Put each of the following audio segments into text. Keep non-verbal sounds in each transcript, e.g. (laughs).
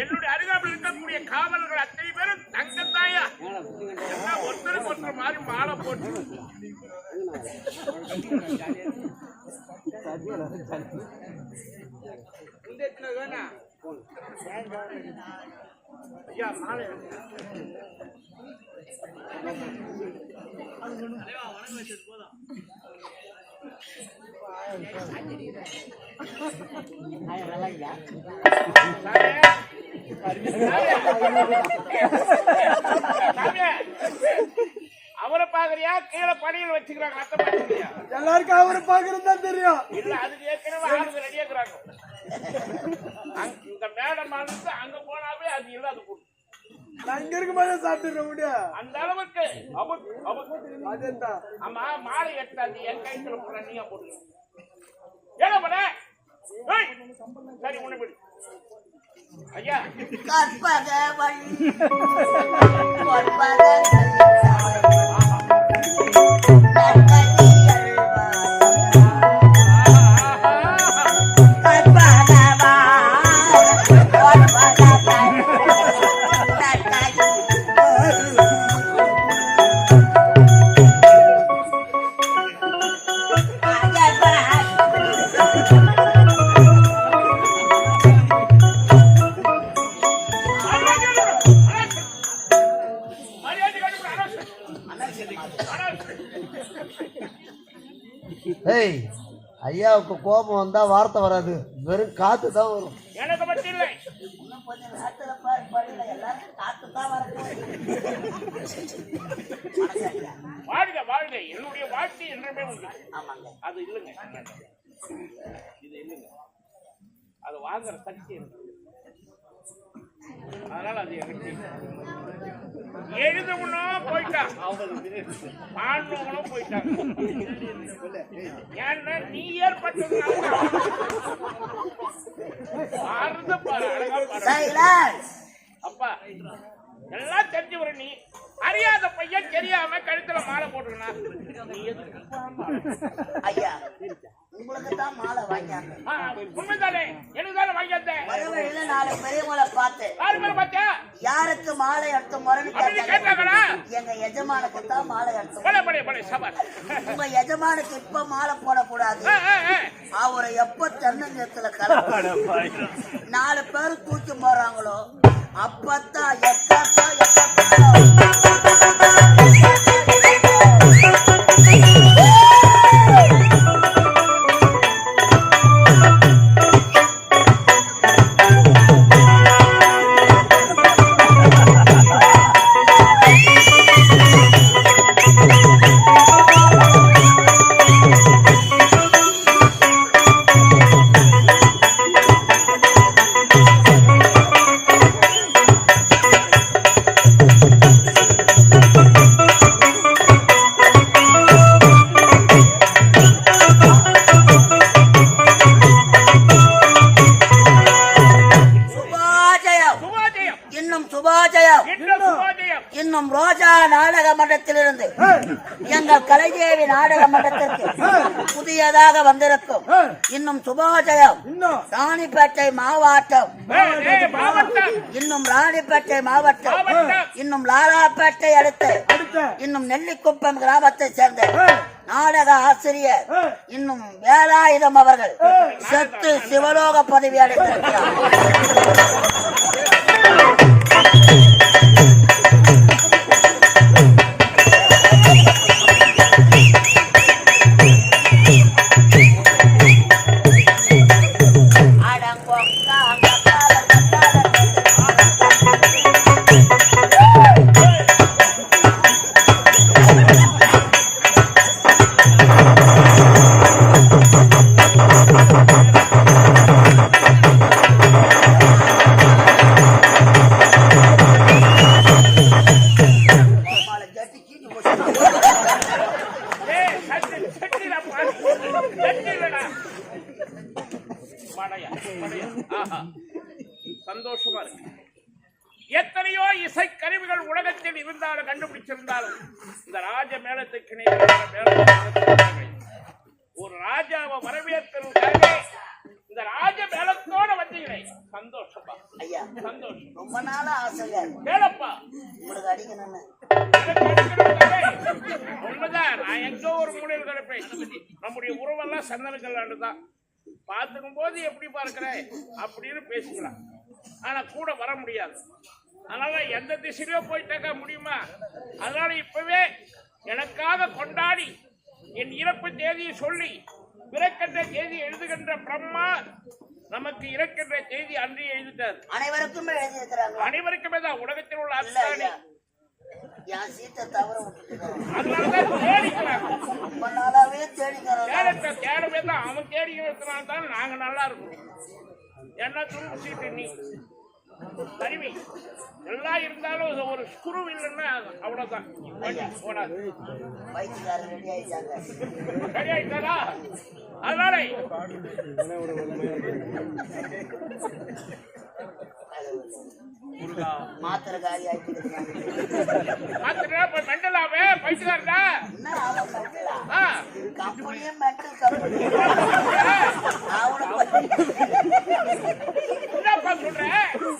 என்னுடைய அருகாமையில் இருக்கக்கூடிய காவலர்கள் அத்தனை பேரும் தங்கத்தாயா எல்லாம் ஒருத்தருக்கு ஒருத்தர் மாதிரி மாலை போட்டு. ஐயா மாலை. அவரை பாக்குறியா கீழே படியில் வச்சுக்கிறாங்க. எல்லாருக்கும் அவரை பாக்குறது தான் தெரியும். இல்ல அதுக்கு ஏற்கனவே ஆளுங்க ரெடியா இருக்கிறாங்க. அங்க- இந்த மேடம் அங்க போனாவே அது இல்ல அது கூடும். நான் இங்க இருக்கும் போதே சாப்பிட்டுற முடியா? அந்த அளவுக்கு. அதேதான். ஆமா மாலை எட்டாது என் கைத்துல போற நீயா போடுங்க ஏங்க பண்ண ஏய், சரி உன்னை பிடி ஐயா. கற்பக வள்ளி கற்பக ஏய் ஐயாவுக்கு கோபம் வந்தா வார்த்தை வராது. வெறும் காத்து தான் வரும். எனக்கு மட்டும் இல்லை. வாழ்க வாழ்க. என்னுடைய வாழ்க்கை என்றமே உண்டு. அது இல்லைங்க. இது இல்லைங்க. அது வாங்குற சக்தி இருக்கு அதனால அது எனக்கு எழுதவனும் போயிட்டான் பாண்டவனும் போயிட்டாங்க ஏன்னா நீ சைலன்ஸ் அப்பா எல்லாம் தெரிஞ்சவரு நீ. அறியாத பையன் தெரியாம கழுத்துல மாலை போட்டுக்கணும் உங்களுக்கு தான் மாலை வாங்கியாங்க. உண்மைதானே? நாலு பெரியவங்களை பார்த்து யாரு பேர் பாத்தியா யாருக்கு மாலை அப்படி கேட்டாங்க. கேட்டாங்களா எங்க எஜமானுக்கு தான் மாலை சபாஷ் உங்க எஜமானுக்கு இப்ப மாலை போடக்கூடாது. அவரை எப்ப தென்னங்கத்துல கலப்பு நாலு பேர் தூக்கி போறாங்களோ அப்பத்தான் எக்கத்தோ கலைதேவி நாடக மன்றத்திற்கு புதியதாக வந்திருக்கும். இன்னும் சுபாஜயம் ராணிப்பேட்டை மாவட்டம். இன்னும் ராணிப்பேட்டை மாவட்டம். இன்னும் லாலாப்பேட்டை அடுத்து. இன்னும் நெல்லிக்குப்பம் கிராமத்தை சேர்ந்த நாடக ஆசிரியர். இன்னும் வேலாயுதம் அவர்கள். செத்து சிவலோக பதவி அடைந்திருக்கிறார். சந்தோஷமா இருக்கு எத்தனையோ இசைக்கருவிகள் உலகத்தில் இருந்தாலும் கண்டுபிடிச்சிருந்தாலும் இந்த ராஜ மேளத்துக்கு ஒரு ராஜாவை வரவேற்கிறதுக்காக இந்த ராஜ மேளத்தோட வந்தீங்களே. சந்தோஷப்பா. ஐயா சந்தோஷம். ரொம்ப நாளா ஆசையா கேளப்பா உங்களுக்கு அடிக்கணும் நான் எங்கோ ஒரு மூலையில் கிடப்பேன்? நம்முடைய உறவெல்லாம் சந்தனக்கல்லாண்டு தான் பார்த்துக்கும் போது எப்படி பார்க்கிற? அப்படின்னு பேசிக்கலாம். ஆனா கூட வர முடியாது. அதனால எந்த திசையிலோ போயிட்டாக்கா முடியுமா? அதனால இப்பவே எனக்காக கொண்டாடி என் இறப்பு தேதியை சொல்லி பிறக்கின்ற தேதி எழுதுகின்ற பிரம்மா நமக்கு இறக்கின்ற தேதி அன்றே எழுதிட்டார். அனைவருக்குமே அனைவருக்குமே தான். உலகத்தில் உள்ள அத்தானி என் சீட்டை தவற ரொம்ப நாளாவே தேடிக்கிறோம் அவன் தேடிக்கிறதுனால தான் நாங்க நல்லா இருக்கோம். என்ன துருப்பு சீட்டு நீ. கருவி. எல்லாம் இருந்தாலும் அது ஒரு ஸ்குரு இல்லைன்னா அவ்வளவுதான். வண்டி போடாது. பைக்குக்காரர் ரெடி ஆயிட்டாங்க. சரியாயிட்டாரா அதனால மாத்திரை காலி ஆயிட்டு மாத்திரா மெண்டலாவே பைசா என்ன ஆகும் மென்டலா ஆ. கம்பெனியே மென்டல் கம்பெனி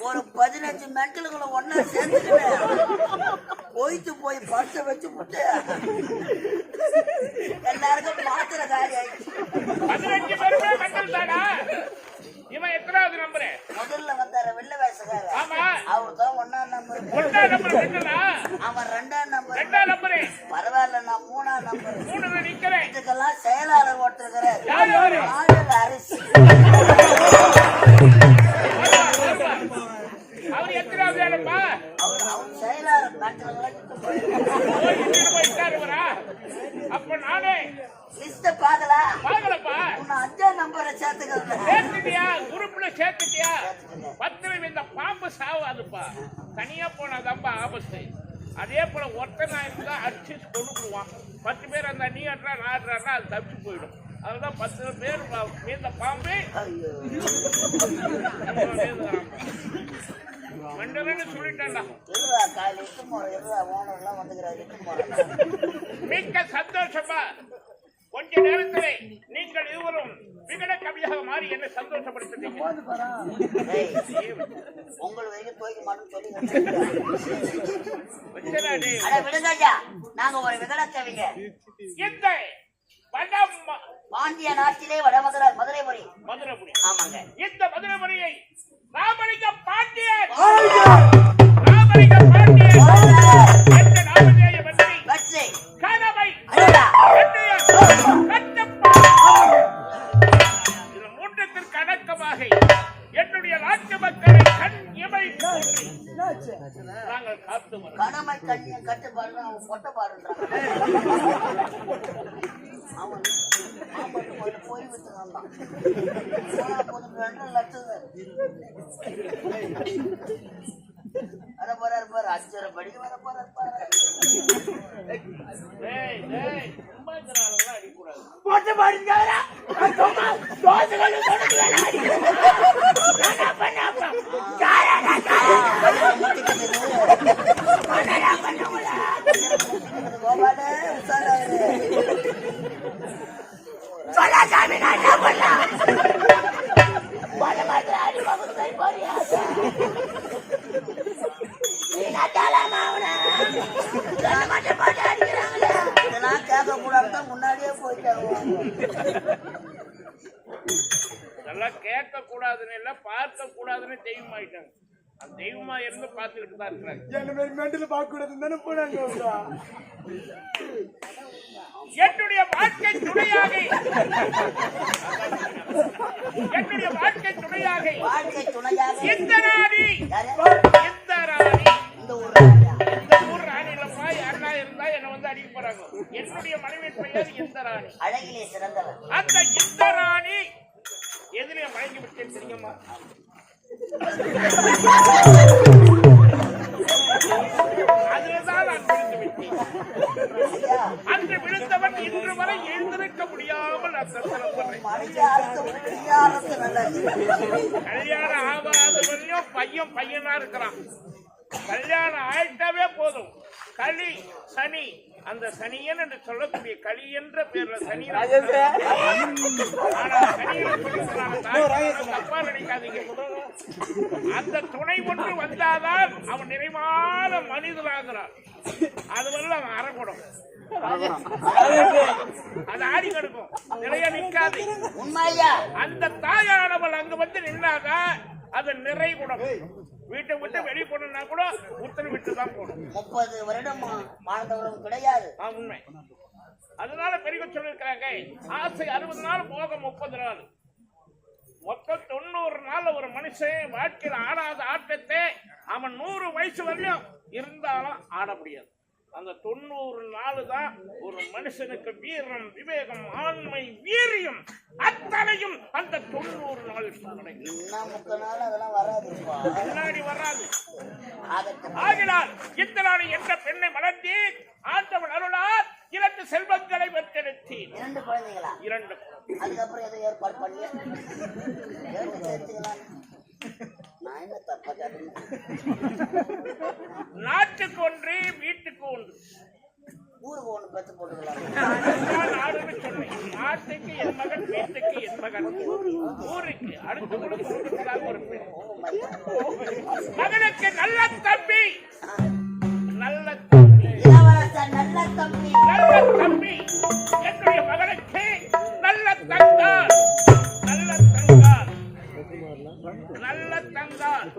ஒரு பதினஞ்சு மென்டலுங்களை ஒன்னா சேர்த்துக்கிட்டு போயிட்டு போய் பர்ஸை வச்சு விட்டு அப்ப நானே லிஸ்ட பாக்கலா பாக்கலப்பா உன்னை அஞ்சாம் நம்பரை சேர்த்துக்கிறேன் சேர்த்துட்டியா? குரூப்ல சேர்த்துட்டியா? பத்திரம் இந்த பாம்பு சாவாதுப்பா. தனியா போனாதான்ப்பா ஆபத்து. அதே போல ஒருத்தனா இருந்தா அடிச்சு கொண்டுக்குடுவான் பத்து பேர் அந்த நீ ஆடுறா நான் அது தப்பிச்சு போயிடும். அதுதான் பத்து பேர் மீந்த பாம்பு. மிக்க சந்தோஷமா கொஞ்ச நேரத்திலே நீங்கள் இருவரும் விகட கவியாக மாறி என்னை சந்தோஷப்படுத்துறீங்க ஏய், உங்கள் வரைக்கும் துவைக்க மாட்டோம்னு சொல்லி வச்சடா டேய். அட விடுங்க ஐயா நாங்க ஒரு விகட கவிங்க. ம- பாண்டிய நாட்டிலே வட மதுரை மதுரைபுரி. மதுரைபுரி. ஆமாங்க. இந்த மதுரைபுரியை கடமை கண்ணியம் கட்டுப்பாடு அவன் பொட்டை பாடுன்றான் அவன் போய் போனா போதும் ரெண்டு லட்சம். வர போறாரு பாரு அஞ்சரை படிக்க வர போறாரு பாரு. டேய், டேய், இதெல்லாம் கேட்க கூடாதுன்னு இல்ல பார்க்க கூடாதுன்னு தெய்வம் ஆயிட்டாங்க. அந்த தெய்வமா இருந்து பார்த்துக்கிட்டு தான் இருக்கிறாங்க. என்ன மாதிரி மெண்டல் பார்க்க கூடாதுன்னு தானே போனாங்க? என்னுடைய வாழ்க்கை துணையாக. என்னுடைய வாழ்க்கை துணையாக. வாழ்க்கை துணையாக. இந்த ராணி யாரு? இந்த ராணி இந்த ஊர் இருந்தா என்ன வந்து அடிக்க போறாங்க. என்னுடைய மனைவி பெயர் இந்த ராணி அழகிலே சிறந்தவர். அந்த இந்த ராணி எதிரே மயங்கி விட்டேன் தெரியுமா? அதுலதான் நான் விழுந்து விட்டேன். அன்று விழுந்தவன் இன்று வரை எழுந்திருக்க முடியாமல் கல்யாணம் ஆகாதவரையும் பையன் பையனா இருக்கிறான். கல்யாணம் ஆயிட்டாவே போதும். களி சனி. அந்த சனியன் என்று சொல்லக்கூடிய களி என்ற பேர்ல சனி தப்பா நினைக்காதீங்க. அந்த துணை ஒன்று வந்தாதான் அவன் நிறைவான மனிதனாகிறான். அதுவரை அவன் அறக்கூடும் அது ஆடி கிடக்கும். நிலைய நிற்காது அந்த தாயானவள் அங்க வந்து நின்னாதான் அது நிறை குடம் வீட்டை விட்டு வெளியே போனா கூட உத்தரவு விட்டு தான் போகணும். முப்பது வருடம் வாழ்ந்தவரும் கிடையாது. உண்மை. அதனால பெரியவர் சொல்லியிருக்கிறாங்க ஆசை அறுபது நாள் போகம் முப்பது நாள். மொத்தம் தொண்ணூறு நாள் ஒரு மனுஷன் வாழ்க்கையில் ஆடாத ஆட்டத்தை அவன் நூறு வயசு வரையும் இருந்தாலும் ஆட முடியாது. அந்த தொண்ணூறு நாள் தான் ஒரு மனுஷனுக்கு வீரம் விவேகம் ஆண்மை வீரியம் அத்தனையும் அந்த தொண்ணூறு நாள் அதெல்லாம் வராதுப்பா. முன்னாடி வராது. ஆகினால் இத்தனாடி என்ற பெண்ணை வளர்த்தேன் ஆண்டவன் அருளால் இரண்டு செல்வங்களை பெற்றெடுத்தேன். இரண்டு குழந்தைகளா? இரண்டு அதுக்கப்புறம் எதுவும் ஏற்பாடு பண்ணி நாட்டுக்கு ஒன்று சொன்னேன் நாட்டுக்கு என் மகன் வீட்டுக்கு என் மகன். ஊருக்கு அடுத்து மகனுக்கு நல்ல தம்பி. நல்ல தம்பி. நல்ல தம்பி. நல்ல தம்பி. என்னுடைய மகனுக்கு நல்ல தங்கால் நல்ல தங்கால் நல்ல தங்கால்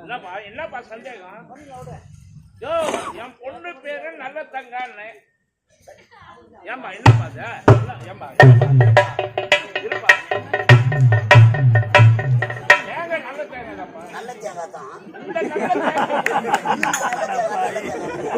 என்னப்பா என்னப்பா சந்தேகம்? யோ என் பொண்ணு பேரு நல்ல தங்கான்னு. ஏம்பா என்னப்பா அது? ஏம்பா இருப்பா. தேங்காய் நல்ல தேங்காய்தாப்பா நல்ல தேங்காய் தான். (laughs)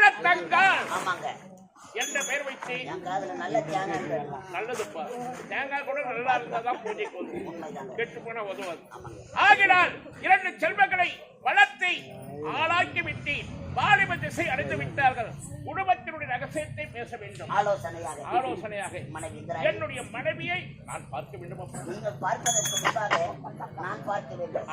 என்ற பெயர் வைத்து. நல்லதுப்பா. தேங்காய் கூட நல்லா இருந்தாதான் பூஜைக்கு வரும் கெட்டு போனா உதவாது. ஆகினால் இரண்டு செல்வங்களை வளர்த்தை ஆளாக்கி விட்டு வாலிப திசை அடைந்து விட்டார்கள். குடும்பத்தினுடைய ரகசியத்தை பேச வேண்டும். ஆலோசனையாக. ஆலோசனையாக. என்னுடைய மனைவியை நான் பார்க்க வேண்டும். நீங்கள் பார்ப்பதற்கு முன்பாக நான் பார்க்க வேண்டும்.